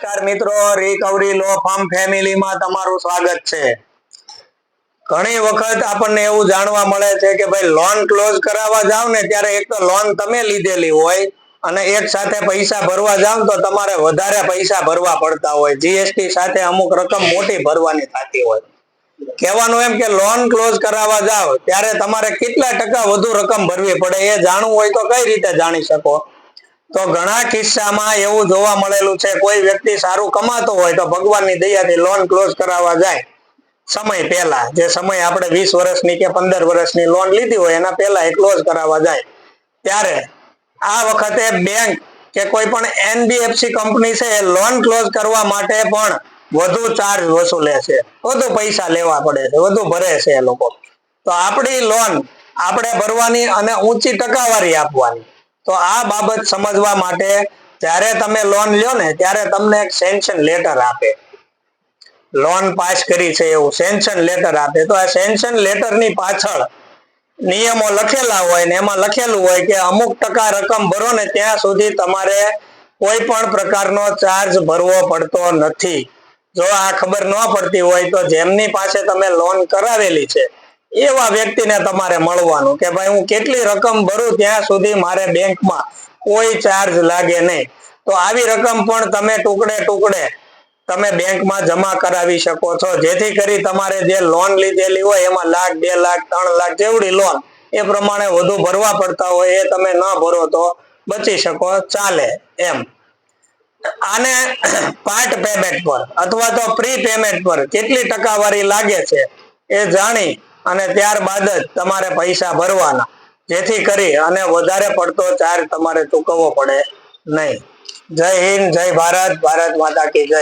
નમસ્કાર મિત્રો રિકવરી લો ફાર્મ ફેમિલીમાં તમારું સ્વાગત છે. ઘણી વખત આપણને એવું જાણવા મળે છે કે ભાઈ લોન ક્લોઝ કરાવવા જાવ ને ત્યારે એક તો લોન તમે લીધેલી હોય અને એક સાથે પૈસા ભરવા જાવ તો તમારે વધારે પૈસા ભરવા પડતા હોય. જીએસટી સાથે અમુક રકમ મોટી ભરવાની થતી હોય. કહેવાનું એમ કે લોન ક્લોઝ કરાવવા જાવ ત્યારે તમારે કેટલા ટકા વધુ રકમ ભરવી પડે એ જાણવું હોય તો કઈ રીતે જાણી શકો? તો ઘણા કિસ્સામાં એવું જોવા મળેલું છે, કોઈ વ્યક્તિ સારું કમાતો હોય તો ભગવાનની દયાથી લોન ક્લોઝ કરાવવા જાય. સમય પહેલા, જે સમય આપણે વીસ વર્ષની કે પંદર વર્ષની લોન લીધી હોય, એના પહેલા એ ક્લોઝ કરાવવા જાય. ત્યારે આ વખતે બેંક કે કોઈ પણ એનબીએફસી કંપની છે, એ લોન ક્લોઝ કરવા માટે પણ વધુ ચાર્જ વસૂલે છે. વધુ પૈસા લેવા પડે છે, વધુ ભરે છે એ લોકો. તો આપણી લોન આપણે ભરવાની અને ઊંચી ટકાવારી આપવાની. તો આ બાબત સમજવા માટે જ્યારે તમે લોન લ્યો ને, ત્યારે તમને એક સેન્શન લેટર આપે. લોન પાસ કરી છે એવું સેન્શન લેટર આપે. તો આ સેન્શન લેટરની પાછળ નિયમો લખેલા હોય ને, એમાં લખેલું હોય કે અમુક ટકા રકમ ભરો ને, ત્યાં સુધી તમારે કોઈ પણ પ્રકારનો ચાર્જ ભરવો પડતો નથી. જો આ ખબર ન પડતી હોય તો જેમની પાસે તમે લોન કરાવેલી છે એવા વ્યક્તિને તમારે મળવાનું કે ભાઈ હું કેટલી રકમ ભરું ત્યાં સુધી મારે બેંકમાં કોઈ ચાર્જ લાગે નહીં. તો આવી રકમ પણ તમે ટુકડે ટુકડે તમે બેંકમાં જમા કરાવી શકો છો. જેથી કરી તમારે જે લોન લીધેલી હોય એમાં લાખ, બે લાખ, ત્રણ લાખ જેવડી લોન એ પ્રમાણે વધુ ભરવા પડતા હોય એ તમે ન ભરો તો બચી શકો. ચાલે એમ. આને પાર્ટ પેમેન્ટ પર અથવા તો પ્રી પેમેન્ટ પર કેટલી ટકાવારી લાગે છે એ જાણી અને ત્યારબાદ જ તમારે પૈસા ભરવાના. જેથી કરી અને વધારે પડતો ચાર્જ તમારે ચૂકવવો પડે નહીં. જય હિન્દ, જય ભારત ભારત માતા કી જય.